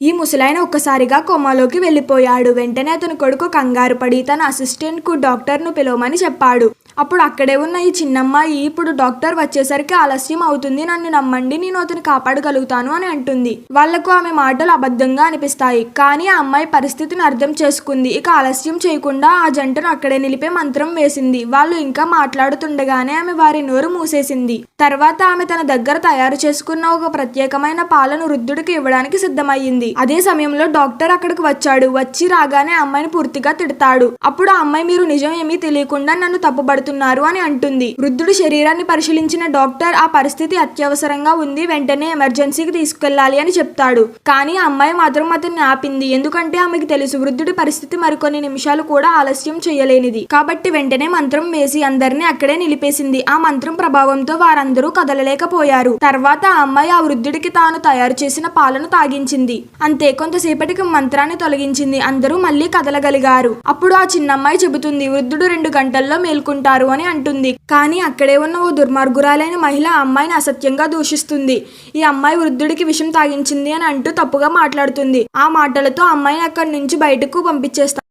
ఈ ముసలాయన ఒక్కసారిగా కోమాలోకి వెళ్ళిపోయాడు. వెంటనే అతని కొడుకు కంగారు పడి తన అసిస్టెంట్కు డాక్టర్ను పిలవమని చెప్పాడు. అప్పుడు అక్కడే ఉన్న ఈ చిన్నమ్మాయి ఇప్పుడు డాక్టర్ వచ్చేసరికి ఆలస్యం అవుతుంది. నన్ను నమ్మండి నేను అతను కాపాడగలుగుతాను అని అంటుంది. వాళ్ళకు ఆమె మాటలు అబద్ధంగా అనిపిస్తాయి. కానీ ఆ అమ్మాయి పరిస్థితిని అర్థం చేసుకుంది. ఇక ఆలస్యం చేయకుండా ఆ జంటను అక్కడే నిలిపే మంత్రం వేసింది. వాళ్ళు ఇంకా మాట్లాడుతుండగానే ఆమె వారి నోరు మూసేసింది. తర్వాత ఆమె తన దగ్గర తయారు చేసుకున్న ఒక ప్రత్యేకమైన పాలను వృద్ధుడికి ఇవ్వడానికి సిద్ధమయ్యింది. అదే సమయంలో డాక్టర్ అక్కడికి వచ్చాడు. వచ్చి రాగానే అమ్మాయిని పూర్తిగా తిడతాడు. అప్పుడు ఆ అమ్మాయి మీరు నిజం ఏమీ తెలియకుండా నన్ను తప్పుపడుతున్నారు అని అంటుంది. వృద్ధుడు శరీరాన్ని పరిశీలించిన డాక్టర్ ఆ పరిస్థితి అత్యవసరంగా ఉంది వెంటనే ఎమర్జెన్సీకి తీసుకెళ్ళాలి అని చెప్తాడు. కానీ ఆ అమ్మాయి మాత్రం అతన్ని ఆపింది. ఎందుకంటే ఆమెకి తెలుసు వృద్ధుడి పరిస్థితి మరికొన్ని నిమిషాలు కూడా ఆలస్యం చేయలేనిది. కాబట్టి వెంటనే మంత్రం వేసి అందరినీ అక్కడే నిలిపేసింది. ఆ మంత్రం ప్రభావంతో వారందరూ కదలలేకపోయారు. తర్వాత ఆ అమ్మాయి ఆ వృద్ధుడికి తాను తయారు చేసిన పాలను తాగించింది. అంతే కొంతసేపటికి మంత్రాన్ని తొలగించింది. అందరూ మళ్ళీ కదలగలిగారు. అప్పుడు ఆ చిన్నమ్మాయి చెబుతుంది వృద్ధుడు రెండు గంటల్లో మేల్కుంటారు అని అంటుంది. కానీ అక్కడే ఉన్న ఓ దుర్మార్గురాలైన మహిళ అమ్మాయిని అసత్యంగా దూషిస్తుంది. ఈ అమ్మాయి వృద్ధుడికి విషం తాగించింది అని అంటూ తప్పుగా మాట్లాడుతుంది. ఆ మాటలతో అమ్మాయిని అక్కడి నుంచి బయటకు పంపించేస్తారు